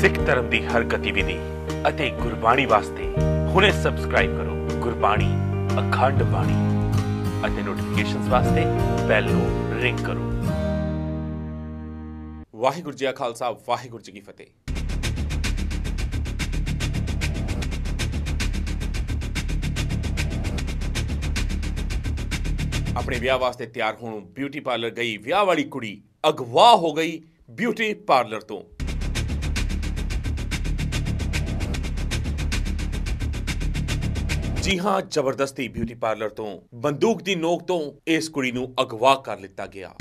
ਸਿੱਖ ਧਰਮ ਦੀ ਹਰ ਗਤੀਵਿਧੀ ਅਤੇ ਗੁਰਬਾਣੀ ਵਾਸਤੇ ਹੁਣੇ ਸਬਸਕ੍ਰਾਈਬ ਕਰੋ ਗੁਰਬਾਣੀ ਅਖੰਡ ਬਾਣੀ ਅਤੇ ਨੋਟੀਫਿਕੇਸ਼ਨਸ ਵਾਸਤੇ ਬੈਲ ਨੂੰ ਰਿੰਗ ਕਰੋ। ਵਾਹਿਗੁਰੂ ਜੀ ਕਾ ਖਾਲਸਾ, ਵਾਹਿਗੁਰੂ ਜੀ ਕੀ ਫਤਿਹ। ਆਪਣੇ ਵਿਆਹ ਵਾਸਤੇ ਤਿਆਰ ਹੋਣ ਬਿਊਟੀ ਪਾਰਲਰ ਗਈ, ਵਿਆਹ ਵਾਲੀ ਕੁੜੀ ਅਗਵਾ ਹੋ ਗਈ ਬਿਊਟੀ ਪਾਰਲਰ ਤੋਂ। ਜੀ ਹਾਂ, ਜ਼ਬਰਦਸਤੀ ਬਿਊਟੀ ਪਾਰਲਰ ਤੋਂ, ਬੰਦੂਕ ਦੀ ਨੋਕ ਤੋਂ ਇਸ ਕੁੜੀ ਨੂੰ ਅਗਵਾ ਕਰ ਲਿੱਤਾ ਗਿਆ।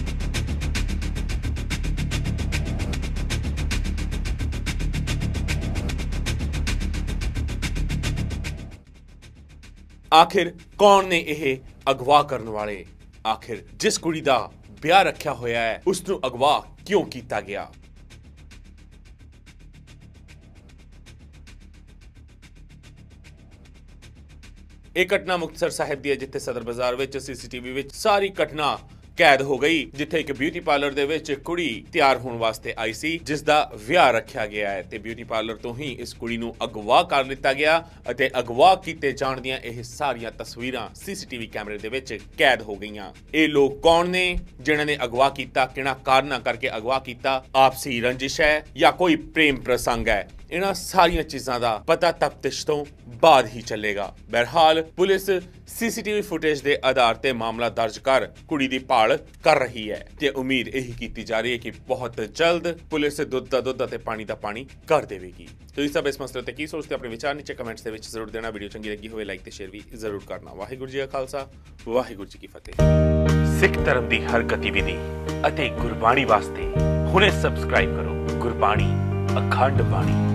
ਆਖਿਰ ਕੌਣ ਨੇ ਇਹ ਅਗਵਾ ਕਰਨ ਵਾਲੇ? ਆਖਿਰ ਜਿਸ ਕੁੜੀ ਦਾ ਵਿਆਹ ਰੱਖਿਆ ਹੋਇਆ ਹੈ ਉਸ ਨੂੰ ਅਗਵਾ ਕਿਉਂ ਕੀਤਾ ਗਿਆ? ਇਹ ਘਟਨਾ ਮੁਕਤਸਰ ਸਾਹਿਬ ਦੀ ਹੈ, ਜਿੱਥੇ ਸਦਰ ਬਾਜ਼ਾਰ ਵਿੱਚ ਸੀਸੀਟੀਵੀ ਵਿੱਚ ਸਾਰੀ ਘਟਨਾ ਕੈਦ ਹੋ ਗਈ, ਜਿੱਥੇ ਇੱਕ ਬਿਊਟੀ ਪਾਰਲਰ ਦੇ ਵਿੱਚ ਕੁੜੀ ਤਿਆਰ ਹੋਣ ਵਾਸਤੇ ਆਈ ਸੀ ਜਿਸ ਦਾ ਵਿਆਹ ਰੱਖਿਆ ਗਿਆ ਹੈ। ਤੇ ਬਿਊਟੀ ਪਾਰਲਰ ਤੋਂ ਹੀ ਇਸ ਕੁੜੀ ਨੂੰ ਅਗਵਾ ਕਰ ਲਿੱਤਾ ਗਿਆ ਅਤੇ ਅਗਵਾ ਕੀਤੇ ਜਾਣ ਦੀਆਂ ਇਹ ਸਾਰੀਆਂ ਤਸਵੀਰਾਂ ਸੀਸੀਟੀਵੀ ਕੈਮਰੇ ਦੇ ਵਿੱਚ ਕੈਦ ਹੋ ਗਈਆਂ। ਇਹ ਲੋਕ ਕੌਣ ਨੇ, ਜਿਨ੍ਹਾਂ ਨੇ ਅਗਵਾ ਕੀਤਾ, ਕਿਹੜਾ ਕਾਰਨਾਂ ਕਰਕੇ ਅਗਵਾ ਕੀਤਾ? ਆਪਸੀ ਰੰਜਿਸ਼ ਹੈ ਜਾਂ ਕੋਈ ਪ੍ਰੇਮ ਪ੍ਰਸੰਗ ਹੈ? ਇਹਨਾਂ ਸਾਰੀਆਂ ਚੀਜ਼ਾਂ ਦਾ ਪਤਾ ਤਫਤਿਸ਼ ਤੋਂ ਬਾਅਦ ਹੀ ਚੱਲੇਗਾ। ਬਹਰਹਾਲ, ਪੁਲਿਸ ਸੀਸੀਟੀਵੀ ਫੁਟੇਜ ਦੇ ਆਧਾਰ ਤੇ ਮਾਮਲਾ ਦਰਜ ਕਰ ਕੁੜੀ ਦੀ ਭਾਲ ਕਰ ਰਹੀ ਹੈ ਤੇ ਉਮੀਦ ਇਹੀ ਕੀਤੀ ਜਾ ਰਹੀ ਹੈ ਕਿ ਬਹੁਤ ਜਲਦ ਪੁਲਿਸ ਦੁੱਧ ਦਾ ਦੁੱਧ ਅਤੇ ਪਾਣੀ ਦਾ ਪਾਣੀ ਕਰ ਦੇਵੇਗੀ। ਤੁਸੀਂ ਸਭ ਇਸ ਮਸਲੇ ਤੇ ਕੀ ਸੋਚਦੇ ਆਪਣੇ ਵਿਚਾਰ ਨੀਚੇ ਕਮੈਂਟਸ ਦੇ ਵਿੱਚ ਜ਼ਰੂਰ ਦੇਣਾ। ਵੀਡੀਓ ਚੰਗੀ ਲੱਗੀ ਹੋਵੇ, ਲਾਈਕ ਤੇ ਸ਼ੇਅਰ ਵੀ ਜ਼ਰੂਰ ਕਰਨਾ। ਵਾਹਿਗੁਰੂ ਜੀ ਕਾ ਖਾਲਸਾ, ਵਾਹਿਗੁਰੂ ਜੀ ਕੀ ਫਤਿਹ। ਸਿੱਖ ਧਰਮ ਦੀ ਹਰ ਗਤੀਵਿਧੀ ਅਤੇ ਗੁਰਬਾਣੀ ਵਾਸਤੇ ਹੁਣੇ ਸਬਸਕ੍ਰਾਈਬ ਕਰੋ। ਗੁਰਬਾਣੀ, ਅਖੰਡ ਬਾਣੀ।